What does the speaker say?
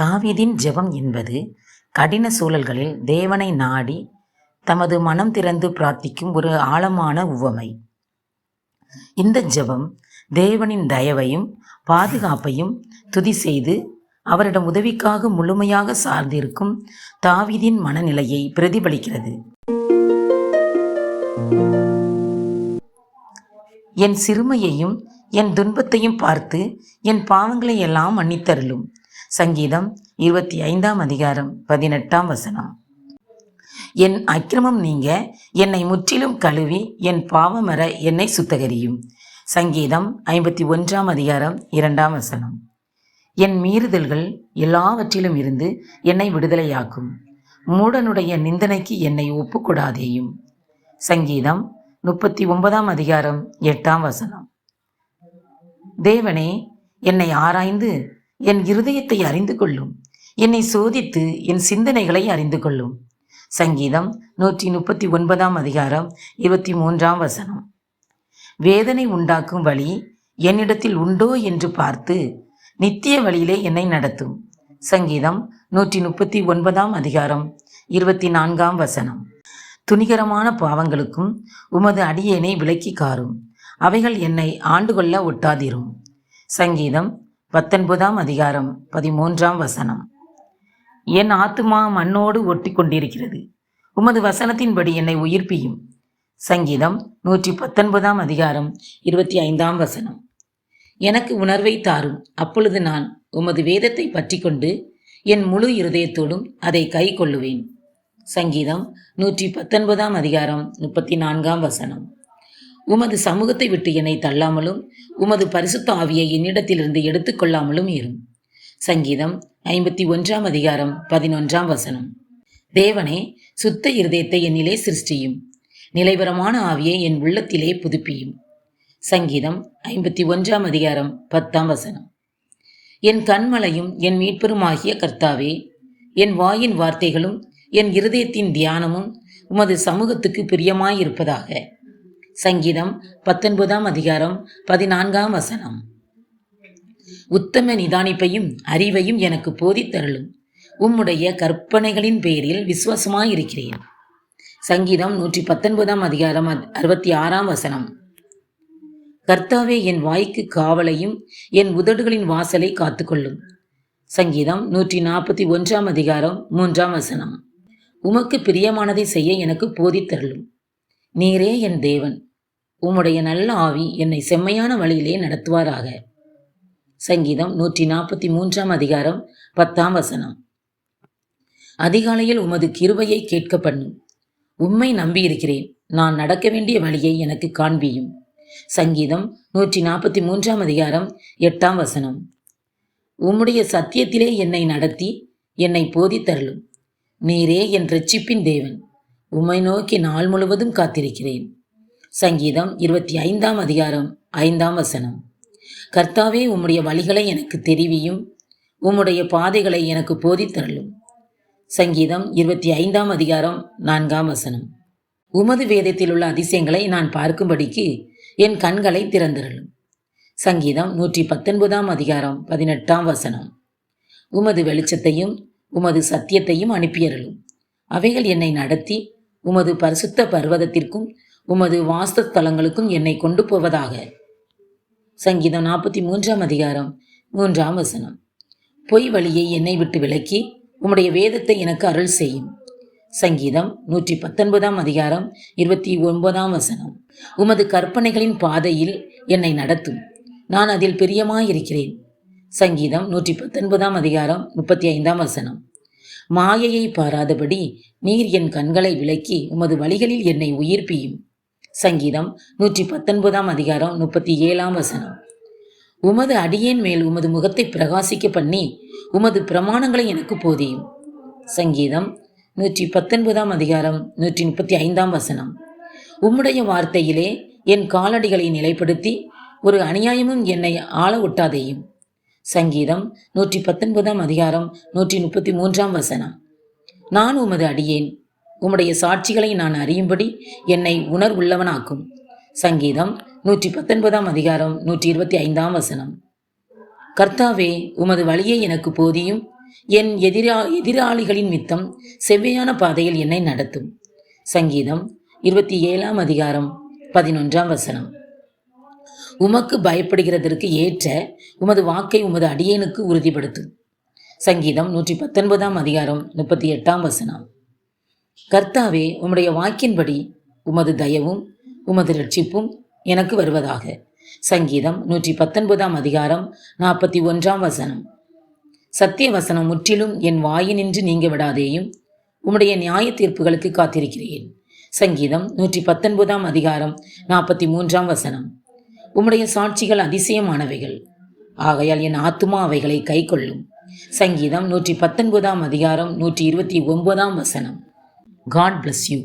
தாவீதின் ஜெபம் என்பது கடின சூழல்களில் தேவனை நாடி தமது மனம் திறந்து பிரார்த்திக்கும் ஒரு ஆழமான உவமை. இந்த ஜெபம் தேவனின் தயவையும் பாதுகாப்பையும் துதி செய்து அவரிடம் உதவிக்காக முழுமையாக சார்ந்திருக்கும் தாவிதின் மனநிலையை பிரதிபலிக்கிறது. என் சிறுமையையும் என் துன்பத்தையும் பார்த்து என் பாவங்களை எல்லாம் மன்னித்தருளும். சங்கீதம் இருபத்தி ஐந்தாம் அதிகாரம் பதினெட்டாம் வசனம். என் அக்கிரமம் நீங்க என்னை முற்றிலும் கழுவி என் பாவமர என்னை சுத்தகரியும். சங்கீதம் ஐம்பத்தி ஒன்றாம் அதிகாரம் இரண்டாம் வசனம். என் மீறுதல்கள் எல்லாவற்றிலும் இருந்து என்னை விடுதலையாக்கும். மூடனுடைய நிந்தனைக்கு என்னை ஒப்புக்கூடாதேயும். சங்கீதம் முப்பத்தி ஒன்பதாம் அதிகாரம் எட்டாம் வசனம். தேவனே என்னை ஆராய்ந்து என் இருதயத்தை அறிந்து கொள்ளும். என்னை சோதித்து என் சிந்தனைகளை அறிந்து கொள்ளும். சங்கீதம் நூற்றி முப்பத்தி ஒன்பதாம் அதிகாரம் இருபத்தி மூன்றாம் வசனம். வேதனை உண்டாக்கும் வழி என்னிடத்தில் உண்டோ என்று பார்த்து நித்திய வழியிலே என்னை நடத்தும். சங்கீதம் நூற்றி முப்பத்தி ஒன்பதாம் அதிகாரம் இருபத்தி நான்காம் வசனம். துணிகரமான பாவங்களுக்கும் உமது அடியேனை விலக்கி காரும். அவைகள் என்னை ஆண்டுகொள்ள ஒட்டாதிரும். சங்கீதம் பத்தொன்பதாம் அதிகாரம் பதிமூன்றாம் வசனம். என் ஆத்துமா மண்ணோடு ஒட்டி கொண்டிருக்கிறது உமது வசனத்தின்படி என்னை உயிர்ப்பியும். சங்கீதம் நூற்றி பத்தொன்பதாம் அதிகாரம் இருபத்தி ஐந்தாம் வசனம். எனக்கு உணர்வை தாரும். அப்பொழுது நான் உமது வேதத்தை பற்றி கொண்டு என் முழு இருதயத்தோடும் அதை கை கொள்ளுவேன். சங்கீதம் நூற்றி பத்தொன்பதாம் அதிகாரம் முப்பத்தி நான்காம் வசனம். உமது சமூகத்தை விட்டு என்னை தள்ளாமலும் உமது பரிசுத்த ஆவியை என்னிடத்திலிருந்து எடுத்துக்கொள்ளாமலும் இரும். சங்கீதம் ஐம்பத்தி ஒன்றாம் அதிகாரம் பதினொன்றாம் வசனம். தேவனே சுத்த இருதயத்தை என்னிலே சிருஷ்டியும் நிலைவரமான ஆவியை என் உள்ளத்திலே புதுப்பியும். சங்கீதம் ஐம்பத்தி ஒன்றாம் அதிகாரம் பத்தாம் வசனம். என் கண்மலையும் என் மீட்பெருமாகிய கர்த்தாவே என் வாயின் வார்த்தைகளும் என் இருதயத்தின் தியானமும் உமது சமூகத்துக்கு பிரியமாயிருப்பதாக. சங்கீதம் பத்தொன்பதாம் அதிகாரம் பதினான்காம் வசனம். உத்தம நிதானிப்பையும் அறிவையும் எனக்கு போதித்தருளும். உம்முடைய கற்பனைகளின் பேரில் விசுவாசமாயிருக்கிறேன். சங்கீதம் நூற்றி பத்தொன்பதாம் அதிகாரம் அறுபத்தி ஆறாம் வசனம். கர்த்தாவே என் வாய்க்கு காவலையும் என் உதடுகளின் வாசலை காத்துக்கொள்ளும். சங்கீதம் நூற்றி நாற்பத்தி ஒன்றாம் அதிகாரம் மூன்றாம் வசனம். உமக்கு பிரியமானதை செய்ய எனக்கு போதித்தருளும். நீரே என் தேவன். உம்முடைய நல்ல ஆவி என்னை செம்மையான வழியிலே நடத்துவாராக. சங்கீதம் நூற்றி நாற்பத்தி மூன்றாம் அதிகாரம் பத்தாம் வசனம். அதிகாலையில் உமது கிருபையை கேட்க பண்ணும் உம்மை நம்பியிருக்கிறேன். நான் நடக்க வேண்டிய வழியை எனக்கு காண்பியும். சங்கீதம் நூற்றி நாற்பத்தி மூன்றாம் அதிகாரம் எட்டாம் வசனம். உம்முடைய சத்தியத்திலே என்னை நடத்தி என்னை போதித்தருளும். நீரே என் ரட்சிப்பின் தேவன். உம்மை நோக்கி நாள் முழுவதும் காத்திருக்கிறேன். சங்கீதம் இருபத்தி ஐந்தாம் அதிகாரம் ஐந்தாம் வசனம். கர்த்தாவே உம்முடைய வழிகளை எனக்கு தெரிவியும். உம்முடைய பாதைகளை எனக்கு போதித்தருளும். சங்கீதம் இருபத்தி ஐந்தாம் அதிகாரம் நான்காம் வசனம். உமது வேதத்தில் உள்ள அதிசயங்களை நான் பார்க்கும்படிக்கு என் கண்களை திறந்திரலும் சங்கீதம் நூற்றி பத்தொன்பதாம் அதிகாரம் பதினெட்டாம் வசனம். உமது வெளிச்சத்தையும் உமது சத்தியத்தையும் அனுப்பியறலும் அவைகள் என்னை நடத்தி உமது பரிசுத்த பர்வதத்திற்கும் உமது வாஸ்தலங்களுக்கும் என்னை கொண்டு போவதாக. சங்கீதம் நாற்பத்தி மூன்றாம் அதிகாரம் மூன்றாம் வசனம். பொய் வழியை என்னை விட்டு விலக்கி உம்முடைய வேதத்தை எனக்கு அருள் செய்யும். சங்கீதம் நூற்றி பத்தொன்பதாம் அதிகாரம் இருபத்தி ஒன்பதாம் வசனம். உமது கற்பனைகளின் பாதையில் என்னை நடத்தும். நான் அதில் பிரியமாயிருக்கிறேன். சங்கீதம் நூற்றி பத்தொன்பதாம் அதிகாரம் முப்பத்தி ஐந்தாம் வசனம். மாயையை பாராதபடி நீர் என் கண்களை விலக்கி உமது வழிகளில் என்னை உயிர்ப்பியும். சங்கீதம் நூற்றி பத்தொன்பதாம் அதிகாரம் முப்பத்தி ஏழாம் வசனம். உமது அடியேன் மேல் உமது முகத்தை பிரகாசிக்க பண்ணி உமது பிரமாணங்களை எனக்கு போதியும் சங்கீதம் நூற்றி பத்தொன்பதாம் அதிகாரம் நூற்றி முப்பத்தி ஐந்தாம் வசனம். உம்முடைய வார்த்தையிலே என் காலடிகளை நிலைப்படுத்தி ஒரு அநியாயமும் என்னை ஆள ஒட்டாதேயும். சங்கீதம் நூற்றி பத்தொன்பதாம் அதிகாரம் நூற்றி முப்பத்தி மூன்றாம் வசனம். நான் உமது அடியேன். உம்முடைய சாட்சிகளை நான் அறியும்படி என்னை உணர்வுள்ளவனாக்கும். சங்கீதம் நூற்றி பத்தொன்பதாம் அதிகாரம் நூற்றி இருபத்தி ஐந்தாம் வசனம். கர்த்தாவே உமது வழியை எனக்கு போதியும். என் எதிரா எதிராளிகளின் மித்தம் செவ்வையான பாதையில் என்னை நடத்தும். சங்கீதம் இருபத்தி ஏழாம் அதிகாரம் பதினொன்றாம் வசனம். உமக்கு பயப்படுகிறதற்கு ஏற்ற உமது வாக்கை உமது அடியேனுக்கு உறுதிப்படுத்தும். சங்கீதம் நூற்றி பத்தொன்பதாம் அதிகாரம் முப்பத்தி எட்டாம் வசனம். கர்த்தாவே உம்முடைய வாக்கின்படி உமது தயவும் உமது ரட்சிப்பும் எனக்கு வருவதாக. சங்கீதம் நூற்றி பத்தொன்பதாம் அதிகாரம் நாற்பத்தி ஒன்றாம் வசனம். சத்திய வசனம் முற்றிலும் என் வாயினின்று நீங்க விடாதேயும் உம்முடைய நியாய தீர்ப்புகளுக்கு காத்திருக்கிறேன். சங்கீதம் நூற்றி பத்தொன்பதாம் அதிகாரம் நாற்பத்தி மூன்றாம் வசனம். உம்முடைய சாட்சிகள் அதிசயமானவைகள். ஆகையால் என் ஆத்துமா அவைகளை கைக்கொள்ளும். சங்கீதம் நூற்றி பத்தொன்பதாம் அதிகாரம் நூற்றி இருபத்தி ஒன்பதாம் வசனம். God bless you